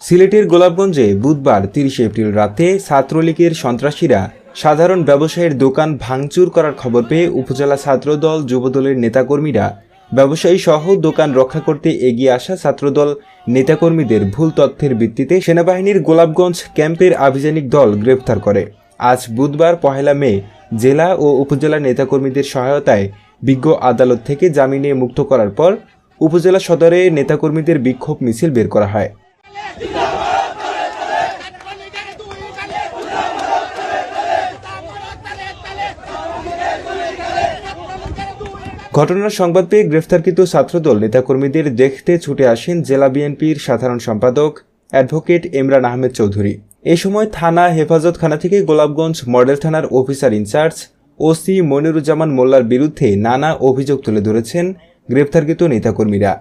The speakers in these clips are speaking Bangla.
সিলেটের গোলাপগঞ্জে বুধবার তিরিশে এপ্রিল রাতে ছাত্রলীগের সন্ত্রাসীরা সাধারণ ব্যবসায়ীর দোকান ভাঙচুর করার খবর পেয়ে উপজেলা ছাত্রদল, যুবদলের নেতাকর্মীরা ব্যবসায়ী সহ দোকান রক্ষা করতে এগিয়ে আসা ছাত্রদল নেতাকর্মীদের ভুল তথ্যের ভিত্তিতে সেনাবাহিনীর গোলাপগঞ্জ ক্যাম্পের আভিযানিক দল গ্রেফতার করে। আজ বুধবার পহেলা মে জেলা ও উপজেলা নেতাকর্মীদের সহায়তায় বিজ্ঞ আদালত থেকে জামিনে মুক্ত করার পর উপজেলা সদরে নেতাকর্মীদের বিক্ষোভ মিছিল বের করা হয়। ঘটনার সংবাদ পেয়ে গ্রেফতারকৃত ছাত্রদল নেতাকর্মীদের দেখতে ছুটে আসেন জেলা বিএনপির সাধারণ সম্পাদক অ্যাডভোকেট ইমরান আহমেদ চৌধুরী। এ সময় থানা হেফাজতখানা থেকে গোলাপগঞ্জ মডেল থানার officer in charge OC Moniruzzaman মোল্লার বিরুদ্ধে নানা অভিযোগ তুলে ধরেছেন গ্রেফতারকৃত নেতাকর্মীরা।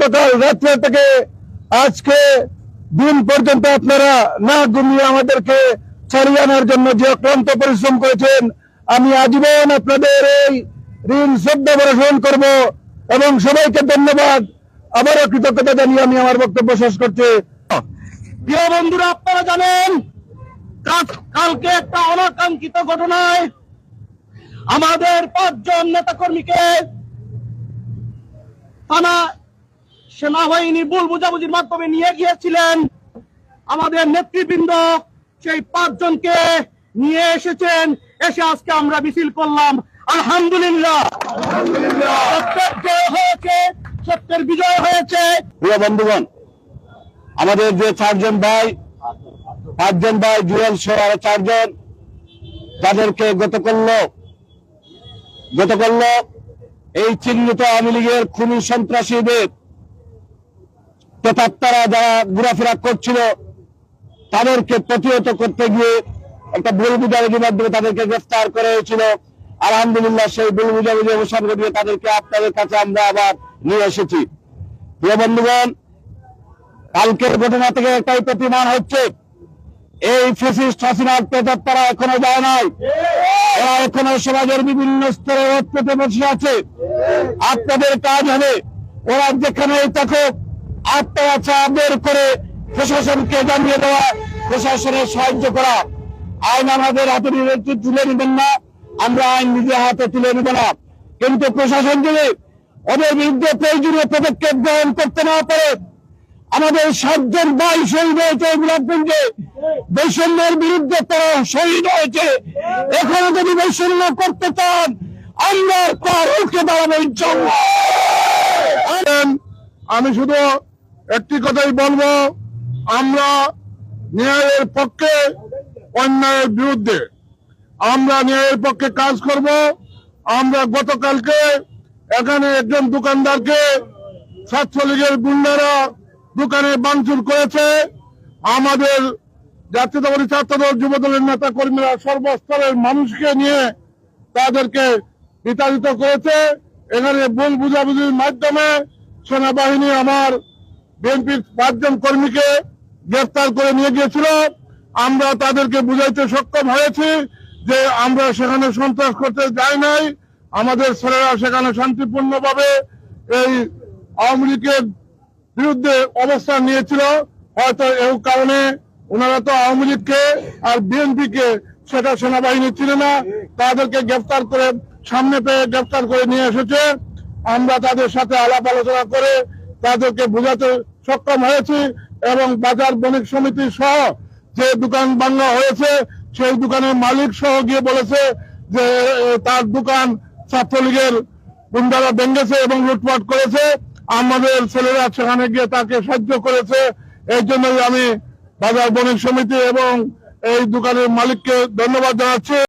গতকাল রাত্রে থেকে আজকে দিন পর্যন্ত আপনারা না ঘুমিয়ে আমাদেরকে ছাড়িয়ে আনার জন্য যে অক্লান্ত পরিশ্রম করেছেন, আমি আজীবন আপনাদের এই ঋণ শ্রদ্ধা প্রদর্শন করব এবং সবাইকে ধন্যবাদ। আবারও কৃতজ্ঞতা জানিয়ে আমি আমার বক্তব্য শেষ করছি। প্রিয় বন্ধুরা আপনারা জানেন কালকে একটা অনাকাঙ্ক্ষিত ঘটনায় আমাদের পাঁচজন নেতাকর্মীকে থানা সেনাবাহিনী ভুল বুঝাবুঝির মাধ্যমে নিয়ে গিয়েছিলেন। আমাদের নেতৃবৃন্দ সেই পাঁচজনকে নিয়ে এসেছেন। এসে আজকে আমরা মিছিল করলাম। আলহামদুলিল্লাহ। সত্যের জয় হয়েছে সত্যের বিজয় হয়েছে। প্রিয় বন্ধুগণ আমাদের যে চারজন ভাই, পাঁচজন ভাই, জুয়েল সহ চারজন, যাদেরকে গত করল গত করল এই চিহ্নিত আওয়ামী লীগের খুনি সন্ত্রাসীদের প্রেতাত্মারা যারা ঘোরাফেরা করছিল, তাদেরকে প্রতিহত করতে গিয়ে একটা ভুল বুঝাবুঝির মাধ্যমে তাদেরকে গ্রেফতার করা হয়েছিল। আলহামদুলিল্লাহ সেই ভুল বুঝাবুঝি অবসান ঘটিয়ে তাদেরকে আপনাদের কাছে আমরা আবার নিয়ে এসেছি। প্রিয় বন্ধুগণ কালকের ঘটনা থেকে একটাই প্রতিমান হচ্ছে। এই ফেসিস্ট হাসিনার প্রেতাত্মারা এখনও যায় নাই। এরা এখনও সমাজের বিভিন্ন স্তরে পেতে বসে আছে। আপনাদের কাজ হবে। ওরা যেখানেই থাকুক, আপনারা চা বের করে প্রশাসনকে জানিয়ে দেওয়া, প্রশাসনের সাহায্য করা। আইন আমাদের হাতে তুলে নেবেন না। আমরা আইন নিজের হাতে তুলে নেব না। কিন্তু প্রশাসন যদি ওদের বিরুদ্ধে প্রয়োজনীয় পদক্ষেপ গ্রহণ করতে না পারে আমাদের সাতজন ভাই শহীদ হয়েছে গোলাপগঞ্জে। বৈষম্যের বিরুদ্ধে তারা শহীদ হয়েছে। এখানে যদি বৈষম্য করতে চান, আমরা তার উঠে দাঁড়াবো আমি শুধু একটি কথাই বলব, আমরা ন্যায়ের পক্ষে অন্যায়ের বিরুদ্ধে। আমরা ন্যায়ের পক্ষে কাজ করব। আমরা গতকালকে এখানে একজন দোকানদারকে ছাত্রলীগের গুন্ডারা দোকানে ভাঙচুর করেছে। আমাদের জাতীয়তাবাদী ছাত্রদল, যুবদলের নেতা কর্মীরা সর্বস্তরের মানুষকে নিয়ে তাদেরকে বিতাড়িত করেছে। এখানে ভুল বুঝাবুঝির মাধ্যমে সেনাবাহিনী আমার বিএনপির পাঁচজন কর্মীকে গ্রেফতার করে নিয়ে গিয়েছিল। আমরা তাদেরকে বুঝাইতে সক্ষম হয়েছি যে আমরা সেখানে সন্ত্রাস করতে যাই নাই। আমাদের ছেলেরা সেখানে শান্তিপূর্ণভাবে এই আওয়ামী লীগের বিরুদ্ধে অবস্থান নিয়েছিল। হয়তো এই কারণে ওনারা তো আওয়ামী লীগকে আর বিএনপি কে সেটা সেনাবাহিনী ছিল না। তাদেরকে গ্রেফতার করে সামনে পেয়ে গ্রেফতার করে নিয়ে এসেছে। আমরা তাদের সাথে আলাপ আলোচনা করে তাদেরকে বোঝাতে সক্ষম হয়েছি এবং বাজার বণিক সমিতি সহ যে দোকান ভাঙা হয়েছে, সেই দোকানের মালিক সহ গিয়ে বলেছে যে তার দোকান ছাত্রলীগের গুন্ডারা ভেঙেছে এবং লুটপাট করেছে। আমাদের ছেলেরা সেখানে গিয়ে তাকে সাহায্য করেছে। এই জন্যই আমি বাজার বণিক সমিতি এবং এই দোকানের মালিককে ধন্যবাদ জানাচ্ছি।